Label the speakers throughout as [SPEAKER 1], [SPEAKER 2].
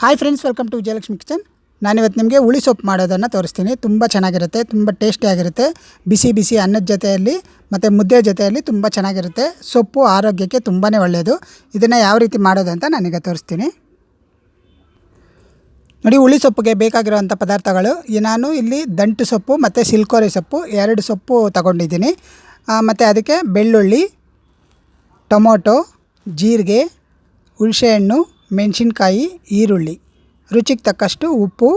[SPEAKER 1] Hi friends welcome to Vijayalakshmi kitchen ನಾನಿವತ್ತು ನಿಮಗೆ ಹುಳಿ ಸೊಪ್ಪು ಮಾಡೋದನ್ನು ತೋರಿಸ್ತೀನಿ. ತುಂಬ ಚೆನ್ನಾಗಿರುತ್ತೆ, ತುಂಬ ಟೇಸ್ಟಿಯಾಗಿರುತ್ತೆ ಬಿಸಿ ಬಿಸಿ ಅನ್ನದ ಜೊತೆಯಲ್ಲಿ ಮತ್ತು ಮುದ್ದೆ ಜೊತೆಯಲ್ಲಿ ತುಂಬ ಚೆನ್ನಾಗಿರುತ್ತೆ. ಸೊಪ್ಪು ಆರೋಗ್ಯಕ್ಕೆ ತುಂಬಾ ಒಳ್ಳೆಯದು ಇದನ್ನು ಯಾವ ರೀತಿ ಮಾಡೋದು ಅಂತ ನಾನೀಗ ತೋರಿಸ್ತೀನಿ. ನೋಡಿ, ಹುಳಿ ಸೊಪ್ಪಿಗೆ ಬೇಕಾಗಿರುವಂಥ ಪದಾರ್ಥಗಳು. ನಾನು ಇಲ್ಲಿ ದಂಟು ಸೊಪ್ಪು ಮತ್ತು ಸಿಲ್ಕೋರಿ ಸೊಪ್ಪು ಎರಡು ಸೊಪ್ಪು ತಗೊಂಡಿದ್ದೀನಿ. ಮತ್ತು ಅದಕ್ಕೆ ಬೆಳ್ಳುಳ್ಳಿ, ಟೊಮೊಟೊ, ಜೀರಿಗೆ, ಹುಣಸೆಹಣ್ಣು ಮೆಣಸಿನ್ಕಾಯಿ, ಈರುಳ್ಳಿ. ರುಚಿಗೆ ತಕ್ಕಷ್ಟು ಉಪ್ಪು.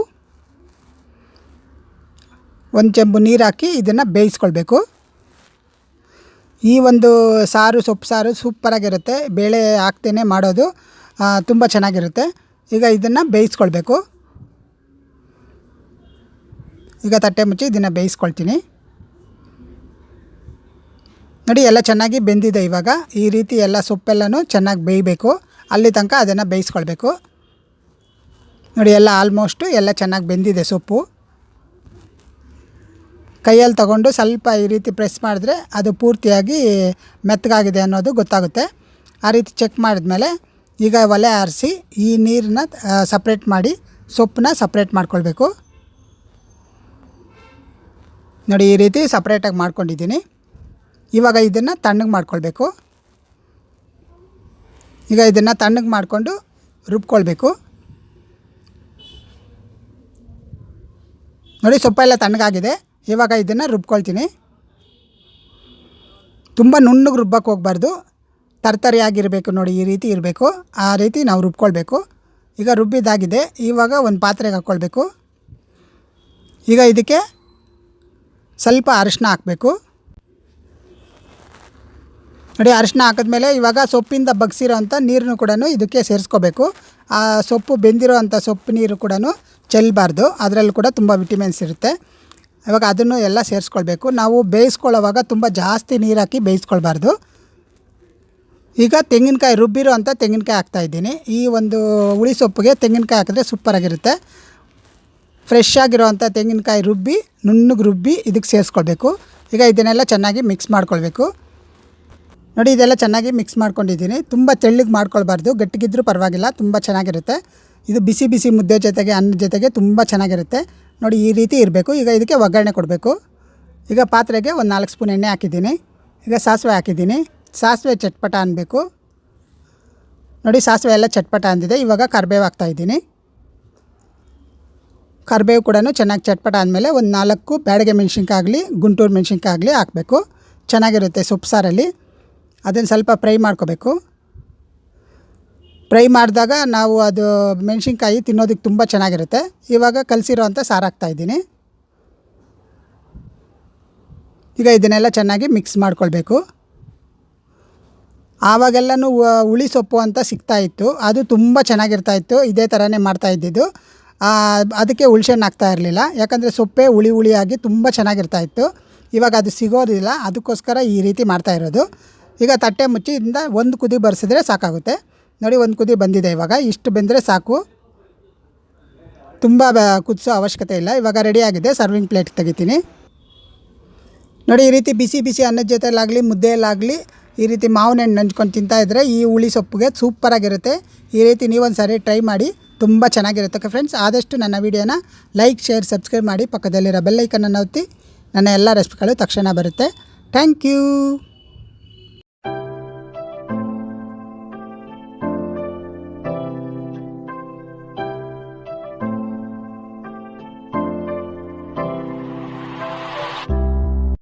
[SPEAKER 1] ಒಂದು ಚೆಂಬು ನೀರು ಹಾಕಿ ಇದನ್ನು ಬೇಯಿಸ್ಕೊಳ್ಬೇಕು. ಈ ಒಂದು ಸಾರು, ಸೊಪ್ಪು ಸಾರು ಸೂಪರಾಗಿರುತ್ತೆ ಬೇಳೆ ಹಾಕ್ತೇನೆ ಮಾಡೋದು ತುಂಬ ಚೆನ್ನಾಗಿರುತ್ತೆ. ಈಗ ಇದನ್ನು ಬೇಯಿಸ್ಕೊಳ್ಬೇಕು. ಈಗ ತಟ್ಟೆ ಮುಚ್ಚಿ ಇದನ್ನು ಬೇಯಿಸ್ಕೊಳ್ತೀನಿ. ನೋಡಿ, ಎಲ್ಲ ಚೆನ್ನಾಗಿ ಬೆಂದಿದೆ ಇವಾಗ. ಈ ರೀತಿ ಎಲ್ಲ ಸೊಪ್ಪೆಲ್ಲನೂ ಚೆನ್ನಾಗಿ ಬೇಯಬೇಕು. ಅಲ್ಲಿ ತನಕ ಅದನ್ನು ಬೇಯಿಸ್ಕೊಳ್ಬೇಕು. ನೋಡಿ, ಎಲ್ಲ ಆಲ್ಮೋಸ್ಟು ಎಲ್ಲ ಚೆನ್ನಾಗಿ ಬೆಂದಿದೆ ಸೊಪ್ಪು. ಕೈಯಲ್ಲಿ ತಗೊಂಡು ಸ್ವಲ್ಪ ಈ ರೀತಿ ಪ್ರೆಸ್ ಮಾಡಿದ್ರೆ ಅದು ಪೂರ್ತಿಯಾಗಿ ಮೆತ್ತಗಾಗಿದೆ ಅನ್ನೋದು ಗೊತ್ತಾಗುತ್ತೆ. ಆ ರೀತಿ ಚೆಕ್ ಮಾಡಿದ್ಮೇಲೆ ಈಗ ಒಲೆ ಆರಿಸಿ ಈ ನೀರನ್ನ ಸಪ್ರೇಟ್ ಮಾಡಿ ಸೊಪ್ಪನ್ನ ಸಪ್ರೇಟ್ ಮಾಡ್ಕೊಳ್ಬೇಕು. ನೋಡಿ, ಈ ರೀತಿ ಸಪ್ರೇಟಾಗಿ ಮಾಡ್ಕೊಂಡಿದ್ದೀನಿ. ಇವಾಗ ಇದನ್ನು ತಣ್ಣಗೆ ಮಾಡ್ಕೊಳ್ಬೇಕು. ಈಗ ಇದನ್ನು ತಣ್ಣಗೆ ಮಾಡಿಕೊಂಡು ರುಬ್ಕೊಳ್ಬೇಕು. ನೋಡಿ ಸೊಪ್ಪೆಲ್ಲ ತಣ್ಣಗಾಗಿದೆ. ಇವಾಗ ಇದನ್ನು ರುಬ್ಕೊಳ್ತೀನಿ. ತುಂಬ ನುಣ್ಣಗೆ ರುಬ್ಬಕ್ಕೆ ಹೋಗ್ಬಾರ್ದು. ತರ್ತರಿಯಾಗಿರಬೇಕು ನೋಡಿ, ಈ ರೀತಿ ಇರಬೇಕು. ಆ ರೀತಿ ನಾವು ರುಬ್ಕೊಳ್ಬೇಕು. ಈಗ ರುಬ್ಬಿದ್ದಾಗಿದೆ. ಇವಾಗ ಒಂದು ಪಾತ್ರೆಗೆ ಹಾಕ್ಕೊಳ್ಬೇಕು ಈಗ ಇದಕ್ಕೆ ಸ್ವಲ್ಪ ಅರಿಶಿನ ಹಾಕಬೇಕು. ನೋಡಿ, ಅರಿಶಿನ ಹಾಕಿದ್ಮೇಲೆ ಇವಾಗ ಸೊಪ್ಪಿಂದ ಬಗ್ಸಿರೋ ಅಂಥ ನೀರನ್ನು ಕೂಡ ಇದಕ್ಕೆ ಸೇರಿಸ್ಕೋಬೇಕು. ಆ ಸೊಪ್ಪು ಬೆಂದಿರೋ ಅಂಥ ಸೊಪ್ಪು ನೀರು ಕೂಡ ಚೆಲ್ಲಬಾರ್ದು ಅದರಲ್ಲೂ ಕೂಡ ತುಂಬ ವಿಟಮಿನ್ಸ್ ಇರುತ್ತೆ. ಇವಾಗ ಅದನ್ನು ಎಲ್ಲ ಸೇರಿಸ್ಕೊಳ್ಬೇಕು. ನಾವು ಬೇಯಿಸ್ಕೊಳ್ಳೋವಾಗ ತುಂಬ ಜಾಸ್ತಿ ನೀರು ಹಾಕಿ ಬೇಯಿಸ್ಕೊಳ್ಬಾರ್ದು. ಈಗ ತೆಂಗಿನಕಾಯಿ ರುಬ್ಬಿರೋ ಅಂಥ ತೆಂಗಿನಕಾಯಿ ಹಾಕ್ತಾಯಿದ್ದೀನಿ ಈ ಒಂದು ಹುಳಿ ಸೊಪ್ಪಿಗೆ ತೆಂಗಿನಕಾಯಿ ಹಾಕಿದ್ರೆ ಸೂಪರಾಗಿರುತ್ತೆ ಫ್ರೆಶ್ ಆಗಿರೋವಂಥ ತೆಂಗಿನಕಾಯಿ ರುಬ್ಬಿ, ನುಣ್ಣಗೆ ರುಬ್ಬಿ ಇದಕ್ಕೆ ಸೇರಿಸ್ಕೊಳ್ಬೇಕು. ಈಗ ಇದನ್ನೆಲ್ಲ ಚೆನ್ನಾಗಿ ಮಿಕ್ಸ್ ಮಾಡ್ಕೊಳ್ಬೇಕು. ನೋಡಿ, ಇದೆಲ್ಲ ಚೆನ್ನಾಗಿ ಮಿಕ್ಸ್ ಮಾಡ್ಕೊಂಡಿದ್ದೀನಿ. ತುಂಬ ತೆಳ್ಳಗೆ ಮಾಡ್ಕೊಳ್ಬಾರ್ದು. ಗಟ್ಟಿಗಿದ್ರೂ ಪರವಾಗಿಲ್ಲ. ತುಂಬ ಚೆನ್ನಾಗಿರುತ್ತೆ. ಇದು ಬಿಸಿ ಬಿಸಿ ಮುದ್ದೆ ಜೊತೆಗೆ ಅನ್ನದ ಜೊತೆಗೆ ತುಂಬ ಚೆನ್ನಾಗಿರುತ್ತೆ. ನೋಡಿ, ಈ ರೀತಿ ಇರಬೇಕು. ಈಗ ಇದಕ್ಕೆ ಒಗ್ಗರಣೆ ಕೊಡಬೇಕು. ಈಗ ಪಾತ್ರೆಗೆ ಒಂದು ನಾಲ್ಕು ಸ್ಪೂನ್ ಎಣ್ಣೆ ಹಾಕಿದ್ದೀನಿ. ಈಗ ಸಾಸಿವೆ ಹಾಕಿದ್ದೀನಿ. ಸಾಸಿವೆ ಚಟ್ಪಟ ಅನ್ನಬೇಕು ನೋಡಿ, ಸಾಸಿವೆ ಎಲ್ಲ ಚಟ್ಪಟ ಅಂದಿದೆ. ಇವಾಗ ಕರಿಬೇವು ಹಾಕ್ತಾಯಿದ್ದೀನಿ ಕರಿಬೇವು ಕೂಡ ಚೆನ್ನಾಗಿ ಚಟ್ಪಟ ಆದಮೇಲೆ ಒಂದು ನಾಲ್ಕು ಬ್ಯಾಡಗೆ ಮೆಣಸಿನ್ಕಾಗಲಿ ಗುಂಟೂರು ಮೆಣಸಿನ್ಕಾಗಲಿ ಹಾಕಬೇಕು. ಚೆನ್ನಾಗಿರುತ್ತೆ ಸೊಪ್ಪು ಸಾರಲ್ಲಿ. ಅದನ್ನು ಸ್ವಲ್ಪ ಫ್ರೈ ಮಾಡ್ಕೋಬೇಕು. ಫ್ರೈ ಮಾಡಿದಾಗ ನಾವು ಅದು ಮೆಣಸಿನ್ಕಾಯಿ ತಿನ್ನೋದಕ್ಕೆ ತುಂಬ ಚೆನ್ನಾಗಿರುತ್ತೆ. ಇವಾಗ ಕಲಸಿರೋ ಅಂಥ ಸಾರು ಹಾಕ್ತಾಯಿದ್ದೀನಿ ಈಗ ಇದನ್ನೆಲ್ಲ ಚೆನ್ನಾಗಿ ಮಿಕ್ಸ್ ಮಾಡ್ಕೊಳ್ಬೇಕು. ಆವಾಗೆಲ್ಲನೂ ಹುಳಿ ಸೊಪ್ಪು ಅಂತ ಸಿಗ್ತಾಯಿತ್ತು ಅದು ತುಂಬ ಚೆನ್ನಾಗಿರ್ತಾಯಿತ್ತು ಇದೇ ಥರನೇ ಮಾಡ್ತಾ ಇದ್ದಿದ್ದು. ಅದಕ್ಕೆ ಹುಳ್ಸೆಣ್ಣು ಹಾಕ್ತಾ ಇರಲಿಲ್ಲ. ಯಾಕಂದರೆ ಸೊಪ್ಪೆ ಹುಳಿ ಹುಳಿಯಾಗಿ ತುಂಬ ಚೆನ್ನಾಗಿರ್ತಾಯಿತ್ತು ಇವಾಗ ಅದು ಸಿಗೋದಿಲ್ಲ. ಅದಕ್ಕೋಸ್ಕರ ಈ ರೀತಿ ಮಾಡ್ತಾ ಇರೋದು. ಈಗ ತಟ್ಟೆ ಮುಚ್ಚಿ ಇಂದ ಒಂದು ಕುದಿ ಬರೆಸಿದ್ರೆ ಸಾಕಾಗುತ್ತೆ. ನೋಡಿ ಒಂದು ಕುದಿ ಬಂದಿದೆ ಇವಾಗ. ಇಷ್ಟು ಬೆಂದರೆ ಸಾಕು. ತುಂಬ ಕುದಿಸೋ ಅವಶ್ಯಕತೆ ಇಲ್ಲ. ಇವಾಗ ರೆಡಿಯಾಗಿದೆ ಸರ್ವಿಂಗ್ ಪ್ಲೇಟ್ ತೆಗಿತೀನಿ. ನೋಡಿ ಈ ರೀತಿ ಬಿಸಿ ಬಿಸಿ ಅನ್ನದ ಜೊತೆಯಲ್ಲಾಗಲಿ ಮುದ್ದೆಯಲ್ಲಾಗಲಿ ಈ ರೀತಿ ಮಾವಿನ ಹಣ್ಣು ನಂಚ್ಕೊಂಡು ತಿಂತಾಯಿದ್ರೆ ಈ ಹುಳಿ ಸೊಪ್ಪಿಗೆ ಸೂಪರಾಗಿರುತ್ತೆ ಈ ರೀತಿ ನೀವೊಂದು ಸಾರಿ ಟ್ರೈ ಮಾಡಿ ತುಂಬ ಚೆನ್ನಾಗಿರುತ್ತೆ. ಫ್ರೆಂಡ್ಸ್ ಆದಷ್ಟು ನನ್ನ ವೀಡಿಯೋನ ಲೈಕ್ ಶೇರ್ ಸಬ್ಸ್ಕ್ರೈಬ್ ಮಾಡಿ ಪಕ್ಕದಲ್ಲಿರೋ ಬೆಲ್ಲೈಕನ್ನು ಒತ್ತಿ. ನನ್ನ ಎಲ್ಲ ರೆಸಿಪಿಗಳು ತಕ್ಷಣ ಬರುತ್ತೆ. Thank you